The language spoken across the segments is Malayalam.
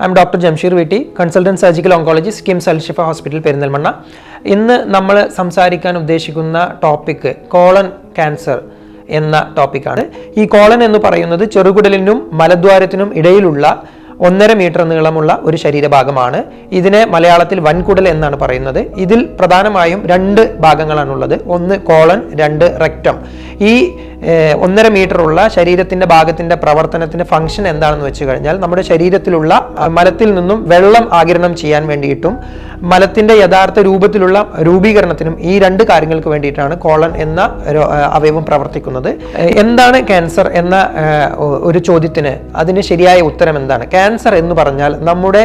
I M doctor Jamsheer Veetti consultant surgical oncologist KIMS Alshifa hospital Perinthalmanna ഇന്ന് നമ്മൾ സംസാരിക്കാൻ ഉദ്ദേശിക്കുന്ന ടോപ്പിക്ക് കോളൻ ക്യാൻസർ എന്ന ടോപ്പിക്കാണ് ഈ കോളൻ എന്ന് പറയുന്നത് ചെറുകുടലിനും മലദ്വാരത്തിനും ഇടയിലുള്ള ഒന്നര മീറ്റർ നീളമുള്ള ഒരു ശരീരഭാഗമാണ്. ഇതിനെ മലയാളത്തിൽ വൻകുടൽ എന്നാണ് പറയുന്നത്. ഇതിൽ പ്രധാനമായും രണ്ട് ഭാഗങ്ങളാണുള്ളത്. ഒന്ന് കോളൻ രണ്ട് റെക്റ്റം ഈ ഒന്നര മീറ്ററുള്ള ശരീരത്തിന്റെ ഭാഗത്തിന്റെ പ്രവർത്തനത്തിന്റെ ഫംഗ്ഷൻ എന്താണെന്ന് വെച്ച് കഴിഞ്ഞാൽ നമ്മുടെ ശരീരത്തിലുള്ള മലത്തിൽ നിന്നും വെള്ളം ആകിരണം ചെയ്യാൻ വേണ്ടിയിട്ടും മലത്തിന്റെ യഥാർത്ഥ രൂപത്തിലുള്ള രൂപീകരണത്തിനും ഈ രണ്ട് കാര്യങ്ങൾക്ക് വേണ്ടിയിട്ടാണ് കോളൻ എന്ന അവയവം പ്രവർത്തിക്കുന്നത്. എന്താണ് ക്യാൻസർ എന്ന ഒരു ചോദ്യത്തിന് അതിന് ശരിയായ ഉത്തരം എന്താണ്? ക്യാൻസർ എന്ന് പറഞ്ഞാൽ നമ്മുടെ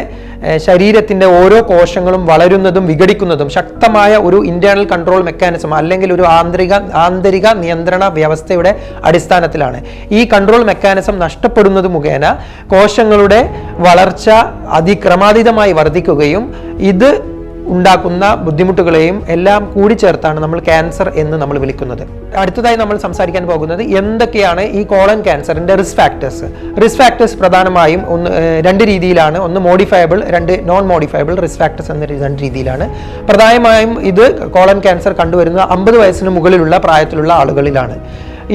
ശരീരത്തിന്റെ ഓരോ കോശങ്ങളും വളരുന്നതും വിഘടിക്കുന്നതും ശക്തമായ ഒരു ഇന്റേണൽ കൺട്രോൾ മെക്കാനിസം അല്ലെങ്കിൽ ഒരു ആന്തരിക ആന്തരിക നിയന്ത്രണ വ്യവസ്ഥയുടെ അടിസ്ഥാനത്തിലാണ്. ഈ കൺട്രോൾ മെക്കാനിസം നഷ്ടപ്പെടുന്നത് മുഖേന കോശങ്ങളുടെ വളർച്ച അതിക്രമാതീതമായി വർദ്ധിക്കുകയും ഇത് ഉണ്ടാക്കുന്ന ബുദ്ധിമുട്ടുകളെയും എല്ലാം കൂടി ചേർത്താണ് നമ്മൾ ക്യാൻസർ എന്ന് നമ്മൾ വിളിക്കുന്നത്. അടുത്തതായി നമ്മൾ സംസാരിക്കാൻ പോകുന്നത് എന്തൊക്കെയാണ് ഈ കോളൻ ക്യാൻസറിന്റെ റിസ്ക് ഫാക്ടേഴ്സ്? റിസ്ക് ഫാക്ടേഴ്സ് പ്രധാനമായും ഒന്ന് രണ്ട് രീതിയിലാണ്. ഒന്ന് മോഡിഫയബിൾ രണ്ട് നോൺ മോഡിഫയബിൾ റിസ്ക് ഫാക്ടേഴ്സ് എന്ന രണ്ട് രീതിയിലാണ്. പ്രധാനമായും ഇത് കോളൻ ക്യാൻസർ കണ്ടുവരുന്ന അമ്പത് വയസ്സിന് മുകളിലുള്ള പ്രായത്തിലുള്ള ആളുകളിലാണ്.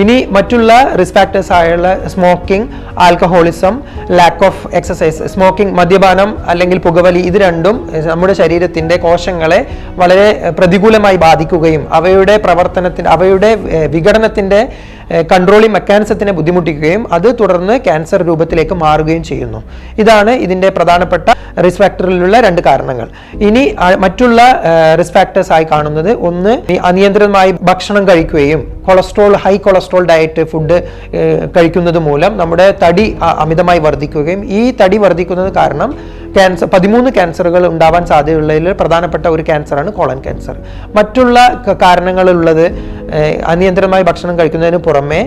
ഇനി മറ്റുള്ള റിസ്ക് ഫാക്ടേഴ്സ് ആയുള്ള smoking alcoholism lack of exercise smoking മദ്യപാനം അല്ലെങ്കിൽ പുകവലി ഇത് രണ്ടും നമ്മുടെ ശരീരത്തിന്റെ കോശങ്ങളെ വളരെ പ്രതികൂലമായി ബാധിക്കുകയും അവയുടെ പ്രവർത്തനത്തിന് അവയുടെ വിഘടനത്തിന്റെ കൺട്രോളിംഗ് മെക്കാനിസത്തിനെ ബുദ്ധിമുട്ടിക്കുകയും അത് തുടർന്ന് ക്യാൻസർ രൂപത്തിലേക്ക് മാറുകയും ചെയ്യുന്നു. ഇതാണ് ഇതിന്റെ പ്രധാനപ്പെട്ട റിസ്ക് ഫാക്ടറിലുള്ള രണ്ട് കാരണങ്ങൾ. ഇനി മറ്റുള്ള റിസ്ക് ഫാക്ടേഴ്സ് ആയി കാണുന്നത് ഒന്ന് അനിയന്ത്രിതമായി ഭക്ഷണം കഴിക്കുകയും cholesterol high cholesterol diet food കഴിക്കുന്നത് മൂലം നമ്മുടെ തടി അമിതമായി വർദ്ധിക്കുകയും ഈ തടി വർദ്ധിക്കുന്നത് കാരണം ക്യാൻസർ പതിമൂന്ന് ക്യാൻസറുകൾ ഉണ്ടാവാൻ സാധ്യതയുള്ളതിൽ പ്രധാനപ്പെട്ട ഒരു ക്യാൻസറാണ് കോളൻ ക്യാൻസർ മറ്റുള്ള കാരണങ്ങളുള്ളത് അനിയന്ത്രിതമായി ഭക്ഷണം കഴിക്കുന്നതിന് പുറമെ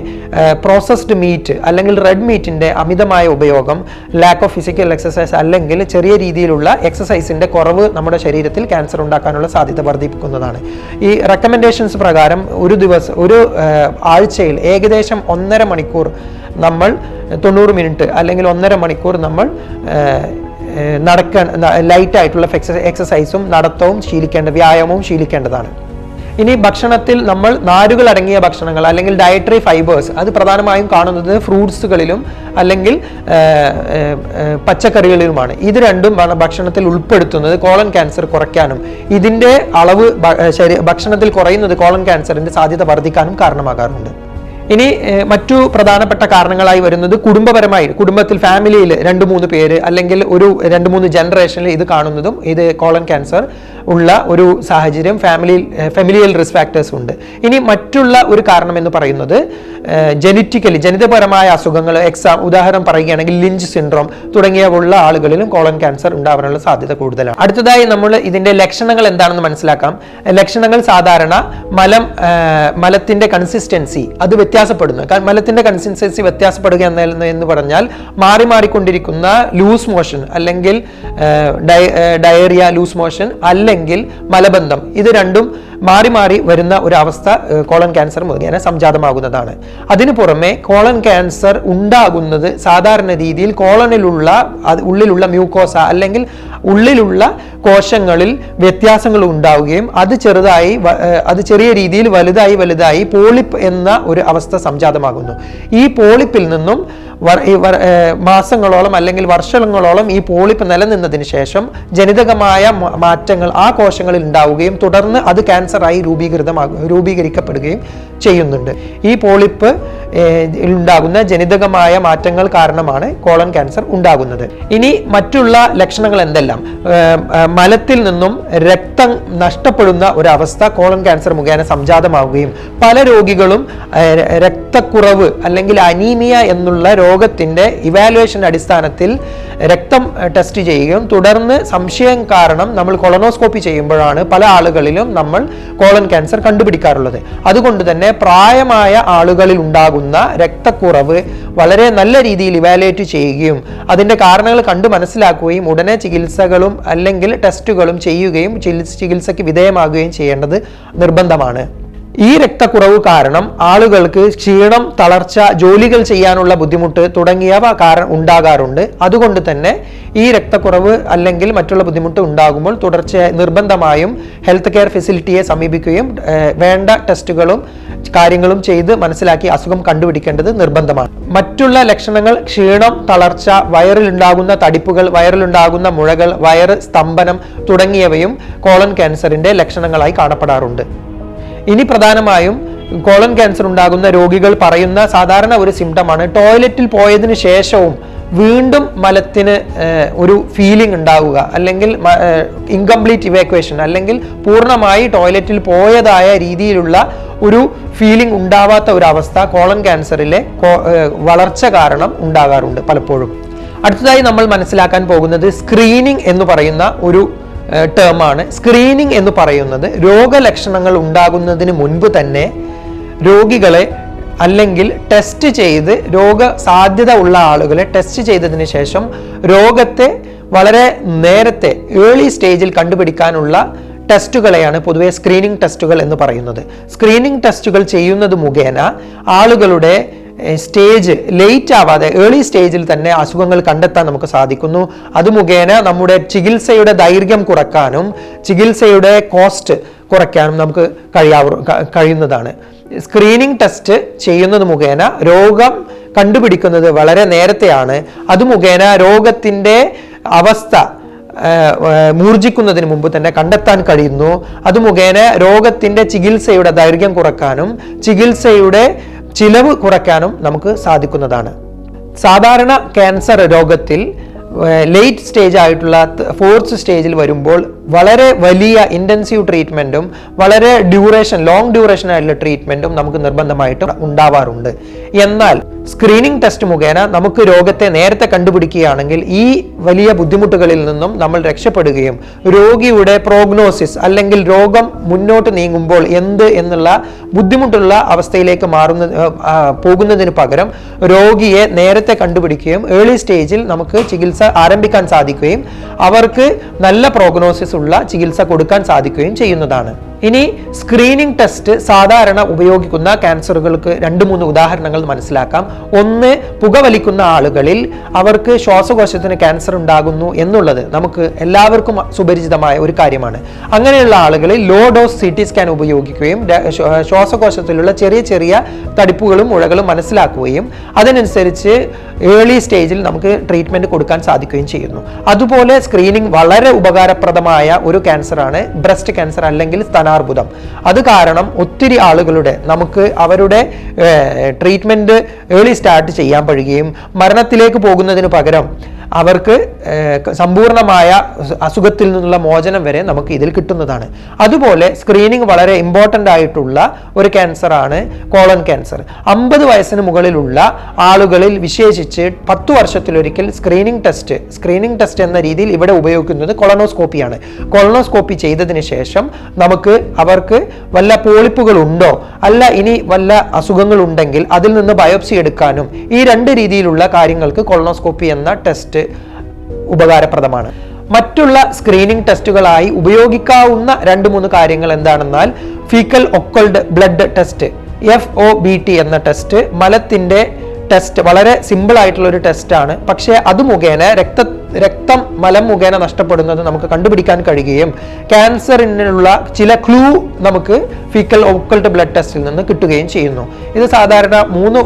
പ്രോസസ്ഡ് മീറ്റ് അല്ലെങ്കിൽ റെഡ് മീറ്റിന്റെ അമിതമായ ഉപയോഗം ലാക്ക് ഓഫ് ഫിസിക്കൽ എക്സസൈസ് അല്ലെങ്കിൽ ചെറിയ രീതിയിലുള്ള എക്സസൈസിന്റെ കുറവ് നമ്മുടെ ശരീരത്തിൽ ക്യാൻസർ ഉണ്ടാക്കാനുള്ള സാധ്യത വർദ്ധിപ്പിക്കുന്നതാണ്. ഈ റെക്കമെൻഡേഷൻസ് പ്രകാരം ഒരു ദിവസം ഒരു ആഴ്ചയിൽ ഏകദേശം ഒന്നര മണിക്കൂർ നമ്മൾ തൊണ്ണൂറ് മിനിറ്റ് അല്ലെങ്കിൽ ഒന്നര മണിക്കൂർ നമ്മൾ ഏഹ്, ലൈറ്റായിട്ടുള്ള എക്സസൈസും നടത്തവും ശീലിക്കേണ്ട വ്യായാമവും ശീലിക്കേണ്ടതാണ്. ഇനി ഭക്ഷണത്തിൽ നമ്മൾ നാരുകൾ അടങ്ങിയ ഭക്ഷണങ്ങൾ അല്ലെങ്കിൽ ഡയറ്ററി ഫൈബേഴ്സ് അത് പ്രധാനമായും കാണുന്നത് ഫ്രൂട്ട്സുകളിലും അല്ലെങ്കിൽ പച്ചക്കറികളിലുമാണ്. ഇത് രണ്ടും ഭക്ഷണത്തിൽ ഉൾപ്പെടുത്തുന്നത് കോളൻ ക്യാൻസർ കുറയ്ക്കാനും ഇതിന്റെ അളവ് ഭക്ഷണത്തിൽ കുറയുന്നത് കോളൻ ക്യാൻസറിന്റെ സാധ്യത വർദ്ധിക്കാനും കാരണമാകാറുണ്ട്. ഇനി മറ്റു പ്രധാനപ്പെട്ട കാരണങ്ങളായി വരുന്നത് കുടുംബപരമായി കുടുംബത്തിൽ ഫാമിലിയിൽ രണ്ട് മൂന്ന് പേര് അല്ലെങ്കിൽ ഒരു രണ്ട് മൂന്ന് ജനറേഷനിൽ ഇത് കാണുന്നതും ഇത് കോളൻ ക്യാൻസർ ഉള്ള ഒരു സാഹചര്യം ഫാമിലി ഫെമിലിയൽ റിസ്ക് ഫാക്ടേഴ്സ് ഉണ്ട്. ഇനി മറ്റുള്ള ഒരു കാരണം എന്ന് പറയുന്നത് ജനറ്റിക്കലി ജനിതപരമായ അസുഖങ്ങൾ എക്സാം ഉദാഹരണം പറയുകയാണെങ്കിൽ ലിഞ്ച് സിൻഡ്രോം തുടങ്ങിയവ ഉള്ള ആളുകളിലും കോളൻ ക്യാൻസർ ഉണ്ടാവാനുള്ള സാധ്യത കൂടുതലാണ്. അടുത്തതായി നമ്മൾ ഇതിന്റെ ലക്ഷണങ്ങൾ എന്താണെന്ന് മനസ്സിലാക്കാം. ലക്ഷണങ്ങൾ സാധാരണ മലം മലത്തിന്റെ കൺസിസ്റ്റൻസി അത് വ്യത്യാസപ്പെടുന്നു. കാരണം മലത്തിന്റെ കൺസിസ്റ്റൻസി വ്യത്യാസപ്പെടുക എന്ന എന്ന് പറഞ്ഞാൽ മാറി മാറിക്കൊണ്ടിരിക്കുന്ന ലൂസ് മോഷൻ അല്ലെങ്കിൽ ഡയറിയ ലൂസ് മോഷൻ അല്ലെങ്കിൽ മലബന്ധം. ഇത് രണ്ടും മാറി മാറി വരുന്ന ഒരു അവസ്ഥ കോളൻ ക്യാൻസർ മുഖേന സംജാതമാകുന്നതാണ്. അതിനു പുറമെ കോളൻ ക്യാൻസർ ഉണ്ടാകുന്നത് സാധാരണ രീതിയിൽ കോളനിലുള്ള ഉള്ളിലുള്ള മ്യൂക്കോസ അല്ലെങ്കിൽ ഉള്ളിലുള്ള കോശങ്ങളിൽ വ്യത്യാസങ്ങൾ ഉണ്ടാവുകയും അത് ചെറുതായി അത് ചെറിയ രീതിയിൽ വലുതായി വലുതായി പോളിപ്പ് എന്ന ഒരു അവസ്ഥ സംജാതമാകുന്നു. ഈ പോളിപ്പിൽ നിന്നും മാസങ്ങളോളം അല്ലെങ്കിൽ വർഷങ്ങളോളം ഈ പോളിപ്പ് നിലനിന്നതിന് ശേഷം ജനിതകമായ മാറ്റങ്ങൾ ആ കോശങ്ങളിൽ ഉണ്ടാവുകയും തുടർന്ന് അത് ക്യാൻസറായി രൂപീകൃതമാകും രൂപീകരിക്കപ്പെടുകയും ചെയ്യുന്നുണ്ട്. ഈ പോളിപ്പ് ഉണ്ടാകുന്ന ജനിതകമായ മാറ്റങ്ങൾ കാരണമാണ് കോളൻ ക്യാൻസർ ഉണ്ടാകുന്നത്. ഇനി മറ്റുള്ള ലക്ഷണങ്ങൾ എന്തെല്ലാം? മലത്തിൽ നിന്നും രക്തം നഷ്ടപ്പെടുന്ന ഒരവസ്ഥ കോളൻ ക്യാൻസർ മുഖേന സംജാതമാവുകയും പല രോഗികളും രക്തക്കുറവ് അല്ലെങ്കിൽ അനീമിയ എന്നുള്ള രോഗത്തിന്റെ ഇവാലുവേഷന്റെ അടിസ്ഥാനത്തിൽ രക്തം ടെസ്റ്റ് ചെയ്യുകയും തുടർന്ന് സംശയം കാരണം നമ്മൾ കൊളനോസ്കോപ്പി ചെയ്യുമ്പോഴാണ് പല ആളുകളിലും നമ്മൾ കോളൻ ക്യാൻസർ കണ്ടുപിടിക്കാറുള്ളത്. അതുകൊണ്ട് തന്നെ പ്രായമായ ആളുകളിൽ ഉണ്ടാകുന്ന രക്തക്കുറവ് വളരെ നല്ല രീതിയിൽ ഇവാലുവേറ്റ് ചെയ്യുകയും അതിന്റെ കാരണങ്ങൾ കണ്ടു മനസ്സിലാക്കുകയും ഉടനെ ചികിത്സകളും അല്ലെങ്കിൽ ടെസ്റ്റുകളും ചെയ്യുകയും ചികിത്സ- ചികിത്സയ്ക്ക് വിധേയമാകുകയും ചെയ്യേണ്ടത് നിർബന്ധമാണ്. ഈ രക്തക്കുറവ് കാരണം ആളുകൾക്ക് ക്ഷീണം തളർച്ച ജോലികൾ ചെയ്യാനുള്ള ബുദ്ധിമുട്ട് തുടങ്ങിയവ കാരണം ഉണ്ടാകാറുണ്ട്. അതുകൊണ്ട് തന്നെ ഈ രക്തക്കുറവ് അല്ലെങ്കിൽ മറ്റുള്ള ബുദ്ധിമുട്ട് ഉണ്ടാകുമ്പോൾ തുടർച്ചയായി നിർബന്ധമായും ഹെൽത്ത് കെയർ ഫെസിലിറ്റിയെ സമീപിക്കുകയും വേണ്ട ടെസ്റ്റുകളും കാര്യങ്ങളും ചെയ്ത് മനസ്സിലാക്കി അസുഖം കണ്ടുപിടിക്കേണ്ടത് നിർബന്ധമാണ്. മറ്റുള്ള ലക്ഷണങ്ങൾ ക്ഷീണം തളർച്ച വയറിലുണ്ടാകുന്ന തടിപ്പുകൾ വയറിലുണ്ടാകുന്ന മുഴകൾ വയറ് സ്തംഭനം തുടങ്ങിയവയും കോളൻ ക്യാൻസറിന്റെ ലക്ഷണങ്ങളായി കാണപ്പെടാറുണ്ട്. ഇനി പ്രധാനമായും കോളൻ ക്യാൻസർ ഉണ്ടാകുന്ന രോഗികൾ പറയുന്ന സാധാരണ ഒരു സിംറ്റമാണ് ടോയ്ലറ്റിൽ പോയതിനു ശേഷവും വീണ്ടും മലത്തിന് ഒരു ഫീലിംഗ് ഉണ്ടാവുക. അല്ലെങ്കിൽ ഇൻകംപ്ലീറ്റ് ഇവാക്വേഷൻ അല്ലെങ്കിൽ പൂർണമായി ടോയ്ലറ്റിൽ പോയതായ രീതിയിലുള്ള ഒരു ഫീലിംഗ് ഉണ്ടാവാത്ത ഒരു അവസ്ഥ കോളൻ ക്യാൻസറിലെ വളർച്ച കാരണം ഉണ്ടാകാറുണ്ട് പലപ്പോഴും. അടുത്തതായി നമ്മൾ മനസ്സിലാക്കാൻ പോകുന്നത് സ്ക്രീനിങ് എന്ന് പറയുന്ന ഒരു ടേമാണ് സ്ക്രീനിങ് എന്ന് പറയുന്നത് രോഗലക്ഷണങ്ങൾ ഉണ്ടാകുന്നതിന് മുൻപ് തന്നെ രോഗികളെ അല്ലെങ്കിൽ ടെസ്റ്റ് ചെയ്ത് രോഗ സാധ്യത ഉള്ള ആളുകളെ ടെസ്റ്റ് ചെയ്തതിന് ശേഷം രോഗത്തെ വളരെ നേരത്തെ ഏർലി സ്റ്റേജിൽ കണ്ടുപിടിക്കാനുള്ള ടെസ്റ്റുകളെയാണ് പൊതുവെ സ്ക്രീനിങ് ടെസ്റ്റുകൾ എന്ന് പറയുന്നത്. സ്ക്രീനിങ് ടെസ്റ്റുകൾ ചെയ്യുന്നത് മുഖേന ആളുകളുടെ സ്റ്റേജ് ലേറ്റ് ആവാതെ ഏർലി സ്റ്റേജിൽ തന്നെ അസുഖങ്ങൾ കണ്ടെത്താൻ നമുക്ക് സാധിക്കുന്നു. അത് മുഖേന നമ്മുടെ ചികിത്സയുടെ ദൈർഘ്യം കുറക്കാനും ചികിത്സയുടെ കോസ്റ്റ് കുറയ്ക്കാനും നമുക്ക് കഴിയാവ കഴിയുന്നതാണ്. സ്ക്രീനിങ് ടെസ്റ്റ് ചെയ്യുന്നത് മുഖേന രോഗം കണ്ടുപിടിക്കുന്നത് വളരെ നേരത്തെയാണ്. അത് മുഖേന രോഗത്തിന്റെ അവസ്ഥ മൂർജിക്കുന്നതിന് മുമ്പ് തന്നെ കണ്ടെത്താൻ കഴിയുന്നു. അത് മുഖേന രോഗത്തിന്റെ ചികിത്സയുടെ ദൈർഘ്യം കുറക്കാനും ചികിത്സയുടെ ചിലവ് കുറയ്ക്കാനും നമുക്ക് സാധിക്കുന്നതാണ്. സാധാരണ ക്യാൻസർ രോഗത്തിൽ ലേറ്റ് സ്റ്റേജ് ആയിട്ടുള്ള ഫോർത്ത് സ്റ്റേജിൽ വരുമ്പോൾ വളരെ വലിയ ഇന്റൻസീവ് ട്രീറ്റ്മെന്റും വളരെ ഡ്യൂറേഷൻ ലോങ് ഡ്യൂറേഷൻ ആയിട്ടുള്ള ട്രീറ്റ്മെന്റും നമുക്ക് നിർബന്ധമായിട്ട് ഉണ്ടാവാറുണ്ട്. എന്നാൽ സ്ക്രീനിങ് ടെസ്റ്റ് മുഖേന നമുക്ക് രോഗത്തെ നേരത്തെ കണ്ടുപിടിക്കുകയാണെങ്കിൽ ഈ വലിയ ബുദ്ധിമുട്ടുകളിൽ നിന്നും നമ്മൾ രക്ഷപ്പെടുകയും രോഗിയുടെ പ്രോഗ്നോസിസ് അല്ലെങ്കിൽ രോഗം മുന്നോട്ട് നീങ്ങുമ്പോൾ എന്ത് എന്നുള്ള ബുദ്ധിമുട്ടുള്ള അവസ്ഥയിലേക്ക് മാറുന്ന പോകുന്നതിന് പകരം രോഗിയെ നേരത്തെ കണ്ടുപിടിക്കുകയും ഏർലി സ്റ്റേജിൽ നമുക്ക് ചികിത്സ ആരംഭിക്കാൻ സാധിക്കുകയും അവർക്ക് നല്ല പ്രോഗ്നോസിസ് ഉള്ള ചികിത്സ കൊടുക്കാൻ സാധിക്കുകയും ചെയ്യുന്നതാണ്. ഇനി സ്ക്രീനിങ് ടെസ്റ്റ് സാധാരണ ഉപയോഗിക്കുന്ന ക്യാൻസറുകൾക്ക് രണ്ട് മൂന്ന് ഉദാഹരണങ്ങൾ മനസ്സിലാക്കാം. ഒന്ന് പുകവലിക്കുന്ന ആളുകളിൽ അവർക്ക് ശ്വാസകോശത്തിന് ക്യാൻസർ ഉണ്ടാകുന്നു എന്നുള്ളത് നമുക്ക് എല്ലാവർക്കും സുപരിചിതമായ ഒരു കാര്യമാണ്. അങ്ങനെയുള്ള ആളുകളിൽ low dose C T scan ഉപയോഗിക്കുകയും ശ്വാസകോശത്തിലുള്ള ചെറിയ ചെറിയ തടിപ്പുകളും മുഴകളും മനസ്സിലാക്കുകയും അതിനനുസരിച്ച് ഏർലി സ്റ്റേജിൽ നമുക്ക് ട്രീറ്റ്മെന്റ് കൊടുക്കാൻ സാധിക്കുകയും ചെയ്യുന്നു. അതുപോലെ സ്ക്രീനിങ് വളരെ ഉപകാരപ്രദമായ ഒരു ക്യാൻസറാണ് ബ്രസ്റ്റ് ക്യാൻസർ അല്ലെങ്കിൽ സ്തനാർബുദം അത് കാരണം ഒത്തിരി ആളുകളുടെ നമുക്ക് അവരുടെ ട്രീറ്റ്മെന്റ് ഏർലി സ്റ്റാർട്ട് ചെയ്യാൻ കഴിയുകയും മരണത്തിലേക്ക് പോകുന്നതിന് പകരം അവർക്ക് സമ്പൂർണമായ അസുഖത്തിൽ നിന്നുള്ള മോചനം വരെ നമുക്ക് ഇതിൽ കിട്ടുന്നതാണ്. അതുപോലെ സ്ക്രീനിങ് വളരെ ഇമ്പോർട്ടന്റ് ആയിട്ടുള്ള ഒരു ക്യാൻസറാണ് കോളൻ ക്യാൻസർ അമ്പത് വയസ്സിന് മുകളിലുള്ള ആളുകളിൽ വിശേഷിച്ച് പത്തു വർഷത്തിലൊരിക്കൽ സ്ക്രീനിങ് ടെസ്റ്റ് സ്ക്രീനിങ് ടെസ്റ്റ് എന്ന രീതിയിൽ ഇവിടെ ഉപയോഗിക്കുന്നത് കൊളനോസ്കോപ്പിയാണ് കൊളനോസ്കോപ്പി ചെയ്തതിന് ശേഷം നമുക്ക് അവർക്ക് വല്ല പോളിപ്പുകൾ ഉണ്ടോ അല്ല ഇനി വല്ല അസുഖങ്ങൾ ഉണ്ടെങ്കിൽ അതിൽ നിന്ന് ബയോപ്സി എടുക്കാനും ഈ രണ്ട് രീതിയിലുള്ള കാര്യങ്ങൾക്ക് കൊളനോസ്കോപ്പി എന്ന ടെസ്റ്റ് ഉപകാരപ്രദമാണ്. മറ്റുള്ള സ്ക്രീനിംഗ് ടെസ്റ്റുകളായി ഉപയോഗിക്കാവുന്ന രണ്ട് മൂന്ന് കാര്യങ്ങൾ എന്താണെന്നാൽ faecal occult blood test F O B T എന്ന ടെസ്റ്റ് മലത്തിന്റെ ടെസ്റ്റ് വളരെ സിമ്പിൾ ആയിട്ടുള്ള ഒരു ടെസ്റ്റാണ് പക്ഷേ അത് മുഖേന രക്ത രക്തം മലം മുഖേന നഷ്ടപ്പെടുന്നത് നമുക്ക് കണ്ടുപിടിക്കാൻ കഴിയുകയും ക്യാൻസറിനുള്ള ചില ക്ലൂ നമുക്ക് ഫീക്കൽ ഒക്കൾട്ട് ബ്ലഡ് ടെസ്റ്റിൽ നിന്ന് കിട്ടുകയും ചെയ്യുന്നു. ഇത് സാധാരണ മൂന്ന്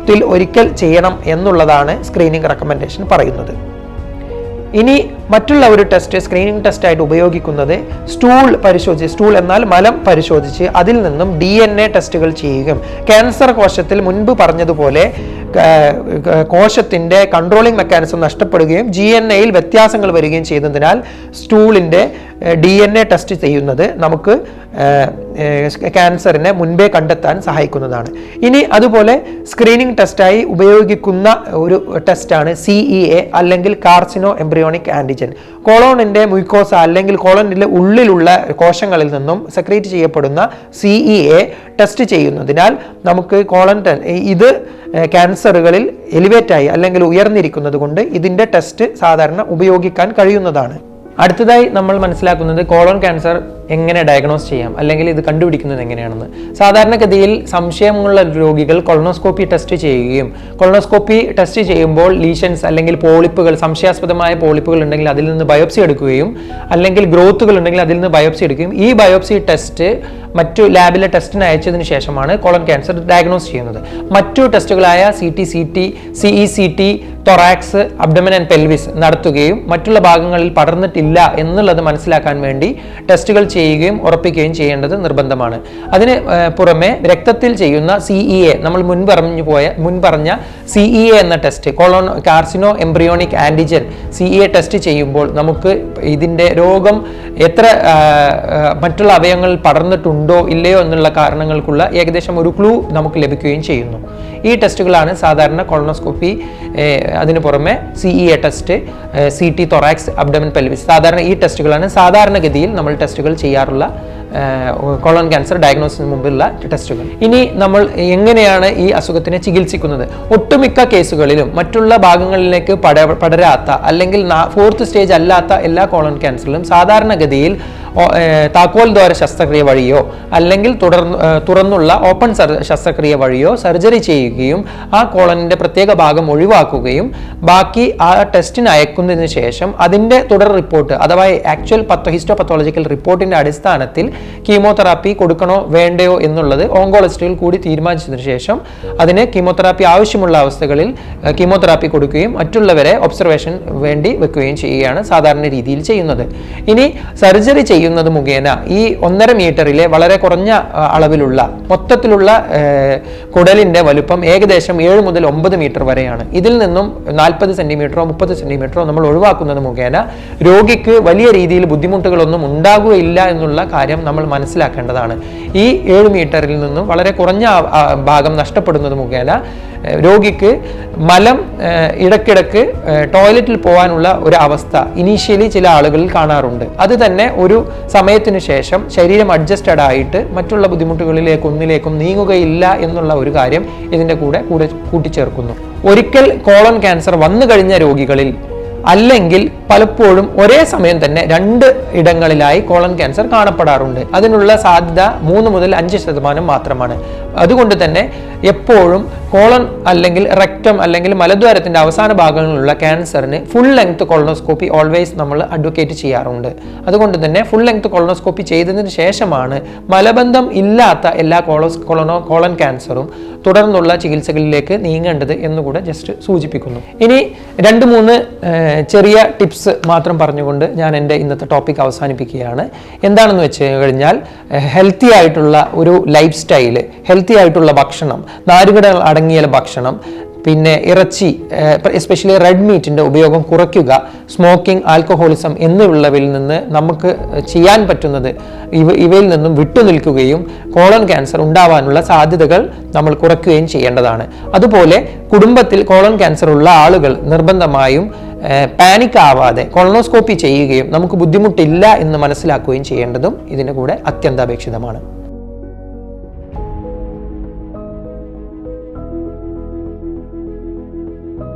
വർഷത്തിൽ ഒരിക്കൽ ചെയ്യണം എന്നുള്ളതാണ് സ്ക്രീനിങ് റെക്കമെൻഡേഷൻ പറയുന്നത്. ഇനി മറ്റുള്ള ഒരു ടെസ്റ്റ് സ്ക്രീനിങ് ടെസ്റ്റ് ആയിട്ട് ഉപയോഗിക്കുന്നത് സ്റ്റൂൾ പരിശോധിച്ച് സ്റ്റൂൾ എന്നാൽ മലം പരിശോധിച്ച് അതിൽ നിന്നും ഡി എൻ എ ടെസ്റ്റുകൾ ചെയ്യുകയും ക്യാൻസർ കോശത്തിൽ മുൻപ് പറഞ്ഞതുപോലെ കോശത്തിന്റെ കൺട്രോളിംഗ് മെക്കാനിസം നഷ്ടപ്പെടുകയും ജി എൻ എയിൽ വ്യത്യാസങ്ങൾ വരികയും ചെയ്യുന്നതിനാൽ സ്റ്റൂളിന്റെ ഡി എൻ എ ടെസ്റ്റ് ചെയ്യുന്നത് നമുക്ക് ക്യാൻസറിനെ മുൻപേ കണ്ടെത്താൻ സഹായിക്കുന്നതാണ്. ഇനി അതുപോലെ സ്ക്രീനിങ് ടെസ്റ്റായി ഉപയോഗിക്കുന്ന ഒരു ടെസ്റ്റാണ് സി ഇ എ അല്ലെങ്കിൽ കാർസിനോ എംബ്രിയോണിക് ആന്റിജൻ കോളോണിന്റെ മുയ്ക്കോസ അല്ലെങ്കിൽ കോളോണിന്റെ ഉള്ളിലുള്ള കോശങ്ങളിൽ നിന്നും സെക്രീറ്റ് ചെയ്യപ്പെടുന്ന സി ഇ എ ടെസ്റ്റ് ചെയ്യുന്നതിനാൽ നമുക്ക് കോളൻ ഇത് ക്യാൻസറുകളിൽ എലിവേറ്റായി അല്ലെങ്കിൽ ഉയർന്നിരിക്കുന്നത് കൊണ്ട് ഇതിന്റെ ടെസ്റ്റ് സാധാരണ ഉപയോഗിക്കാൻ കഴിയുന്നതാണ്. അടുത്തതായി നമ്മൾ മനസ്സിലാക്കുന്നത് കോളോൺ ക്യാൻസർ എങ്ങനെ ഡയഗ്നോസ് ചെയ്യാം? അല്ലെങ്കിൽ ഇത് കണ്ടുപിടിക്കുന്നത് എങ്ങനെയാണെന്ന്? സാധാരണഗതിയിൽ സംശയമുള്ള രോഗികൾ കൊളോണോസ്കോപ്പി ടെസ്റ്റ് ചെയ്യുകയും കൊളോണോസ്കോപ്പി ടെസ്റ്റ് ചെയ്യുമ്പോൾ ലീഷൻസ് അല്ലെങ്കിൽ പോളിപ്പുകൾ സംശയാസ്പദമായ പോളിപ്പുകൾ ഉണ്ടെങ്കിൽ അതിൽ നിന്ന് ബയോപ്സി എടുക്കുകയും അല്ലെങ്കിൽ ഗ്രോത്തുകൾ ഉണ്ടെങ്കിൽ അതിൽ നിന്ന് ബയോപ്സി എടുക്കുകയും ഈ ബയോപ്സി ടെസ്റ്റ് മറ്റു ലാബിലെ ടെസ്റ്റിന് അയച്ചതിന് ശേഷമാണ് കോളൻ ക്യാൻസർ ഡയഗ്നോസ് ചെയ്യുന്നത്. മറ്റു ടെസ്റ്റുകളായ C T C T CE C T thorax abdomen and pelvis നടത്തുകയും മറ്റുള്ള ഭാഗങ്ങളിൽ പടർന്നിട്ടില്ല എന്നുള്ളത് മനസ്സിലാക്കാൻ വേണ്ടി ടെസ്റ്റുകൾ ചെയ്യുകയും ഉറപ്പിക്കുകയും ചെയ്യേണ്ടത് നിർബന്ധമാണ്. അതിന് പുറമെ രക്തത്തിൽ ചെയ്യുന്ന സിഇ എ നമ്മൾ മുൻ പറഞ്ഞു പോയ മുൻ പറഞ്ഞ സിഇ എ എന്ന test colon carcinoembryonic antigen CE A test ചെയ്യുമ്പോൾ നമുക്ക് ഇതിന്റെ രോഗം എത്ര മറ്റുള്ള അവയവങ്ങളിൽ പടർന്നിട്ടുണ്ടോ ഇല്ലയോ എന്നുള്ള കാരണങ്ങൾക്കുള്ള ഏകദേശം ഒരു ക്ലൂ നമുക്ക് ലഭിക്കുകയും ചെയ്യുന്നു. ഈ ടെസ്റ്റുകളാണ് സാധാരണ കൊളോണോസ്കോപ്പി അതിന് പുറമെ CE A test C T thorax abdomen pelvis സാധാരണ ഈ ടെസ്റ്റുകളാണ് സാധാരണഗതിയിൽ നമ്മൾ ടെസ്റ്റുകൾ ചെയ്യാറുള്ള കോളോൺ ക്യാൻസർ ഡയഗ്നോസിന് മുമ്പുള്ള ടെസ്റ്റുകൾ. ഇനി നമ്മൾ എങ്ങനെയാണ് ഈ അസുഖത്തിനെ ചികിത്സിക്കുന്നത്? ഒട്ടുമിക്ക കേസുകളിലും മറ്റുള്ള ഭാഗങ്ങളിലേക്ക് പട പടരാത്ത അല്ലെങ്കിൽ ഫോർത്ത് സ്റ്റേജ് അല്ലാത്ത എല്ലാ കോളൺ ക്യാൻസറിലും സാധാരണഗതിയിൽ താക്കോൽ ദ്വാര ശസ്ത്രക്രിയ വഴിയോ അല്ലെങ്കിൽ തുടർന്ന് തുറന്നുള്ള ഓപ്പൺ ശസ്ത്രക്രിയ വഴിയോ സർജറി ചെയ്യുകയും ആ കോളനിന്റെ പ്രത്യേക ഭാഗം ഒഴിവാക്കുകയും ബാക്കി ആ ടെസ്റ്റിന് അയക്കുന്നതിന് ശേഷം അതിന്റെ തുടർ റിപ്പോർട്ട് അഥവാ ആക്ച്വൽ പത്തോ ഹിസ്റ്റോ പത്തോളജിക്കൽ റിപ്പോർട്ടിന്റെ അടിസ്ഥാനത്തിൽ കീമോതെറാപ്പി കൊടുക്കണോ വേണ്ടയോ എന്നുള്ളത് ഓങ്കോളജിസ്റ്റുകൾ കൂടി തീരുമാനിച്ചതിന് ശേഷം അതിന് കീമോതെറാപ്പി ആവശ്യമുള്ള അവസ്ഥകളിൽ കീമോതെറാപ്പി കൊടുക്കുകയും മറ്റുള്ളവരെ ഒബ്സർവേഷൻ വേണ്ടി വെക്കുകയും ചെയ്യുകയാണ് സാധാരണ രീതിയിൽ ചെയ്യുന്നത്. ഇനി സർജറി ചെയ്യുന്നത് മുഖേന ഈ ഒന്നര മീറ്ററിലെ വളരെ കുറഞ്ഞ അളവിലുള്ള മൊത്തത്തിലുള്ള കുടലിന്റെ വലുപ്പം ഏകദേശം ഏഴ് മുതൽ ഒമ്പത് മീറ്റർ വരെയാണ്. ഇതിൽ നിന്നും നാൽപ്പത് സെന്റിമീറ്ററോ മുപ്പത് സെന്റിമീറ്ററോ നമ്മൾ ഒഴിവാക്കുന്നത് മുഖേന രോഗിക്ക് വലിയ രീതിയിൽ ബുദ്ധിമുട്ടുകളൊന്നും ഉണ്ടാകുകയില്ല എന്നുള്ള കാര്യം നമ്മൾ മനസ്സിലാക്കേണ്ടതാണ്. ഈ ഏഴ് മീറ്ററിൽ നിന്നും വളരെ കുറഞ്ഞ ഭാഗം നഷ്ടപ്പെടുന്നത് മുഖേന രോഗിക്ക് മലം ഇടക്കിടക്ക് ടോയ്ലറ്റിൽ പോകാനുള്ള ഒരു അവസ്ഥ ഇനീഷ്യലി ചില ആളുകളിൽ കാണാറുണ്ട്. അത് തന്നെ ഒരു സമയത്തിന് ശേഷം ശരീരം അഡ്ജസ്റ്റഡ് ആയിട്ട് മറ്റുള്ള ബുദ്ധിമുട്ടുകളിലേക്ക് ഒന്നിലേക്കും നീങ്ങുകയില്ല എന്നുള്ള ഒരു കാര്യം ഇതിന്റെ കൂടെ കൂടെ കൂട്ടിച്ചേർക്കുന്നു. ഒരിക്കൽ കോളൻ ക്യാൻസർ വന്നു കഴിഞ്ഞ രോഗികളിൽ അല്ലെങ്കിൽ പലപ്പോഴും ഒരേ സമയം തന്നെ രണ്ട് ഇടങ്ങളിലായി കോളൻ ക്യാൻസർ കാണപ്പെടാറുണ്ട്. അതിനുള്ള സാധ്യത മൂന്ന് മുതൽ അഞ്ച് ശതമാനം മാത്രമാണ്. അതുകൊണ്ട് തന്നെ എപ്പോഴും കോളൺ അല്ലെങ്കിൽ റെക്ടം അല്ലെങ്കിൽ മലദ്വാരത്തിന്റെ അവസാന ഭാഗങ്ങളിലുള്ള ക്യാൻസറിന് ഫുൾ ലെങ്ത് കൊളോണോസ്കോപ്പി ഓൾവേസ് നമ്മൾ അഡ്വക്കേറ്റ് ചെയ്യാറുണ്ട്. അതുകൊണ്ട് തന്നെ ഫുൾ ലെങ്ത് കൊളോണോസ്കോപ്പി ചെയ്തതിന് ശേഷമാണ് മലബന്ധം ഇല്ലാത്ത എല്ലാ കോളോസ് കൊളോണോ കോളൻ ക്യാൻസറും തുടർന്നുള്ള ചികിത്സകളിലേക്ക് നീങ്ങേണ്ടത് എന്നുകൂടെ ജസ്റ്റ് സൂചിപ്പിക്കുന്നു. ഇനി രണ്ട് മൂന്ന് ചെറിയ ടിപ്സ് മാത്രം പറഞ്ഞുകൊണ്ട് ഞാൻ എന്റെ ഇന്നത്തെ ടോപ്പിക് അവസാനിപ്പിക്കുകയാണ്. എന്താണെന്ന് വെച്ച് കഴിഞ്ഞാൽ ഹെൽത്തി ആയിട്ടുള്ള ഒരു ലൈഫ് സ്റ്റൈൽ ഹെൽത്തി ആയിട്ടുള്ള ഭക്ഷണം നാരുകടകൾ അടങ്ങിയ ഭക്ഷണം പിന്നെ ഇറച്ചി എസ്പെഷ്യലി റെഡ് മീറ്റിന്റെ ഉപയോഗം കുറയ്ക്കുക സ്മോക്കിംഗ് ആൽക്കഹോളിസം എന്നിവയുള്ളവയിൽ നിന്ന് നമുക്ക് ചെയ്യാൻ പറ്റുന്നത് ഇവ ഇവയിൽ നിന്നും വിട്ടുനിൽക്കുകയും കോളൻ ക്യാൻസർ ഉണ്ടാവാനുള്ള സാധ്യതകൾ നമ്മൾ കുറയ്ക്കുകയും ചെയ്യേണ്ടതാണ്. അതുപോലെ കുടുംബത്തിൽ കോളൻ ക്യാൻസർ ഉള്ള ആളുകൾ നിർബന്ധമായും പാനിക് ആവാതെ കൊളനോസ്കോപ്പി ചെയ്യുകയും നമുക്ക് ബുദ്ധിമുട്ടില്ല എന്ന് മനസ്സിലാക്കുകയും ചെയ്യേണ്ടതും ഇതിന്റെ കൂടെ അത്യന്താപേക്ഷിതമാണ്.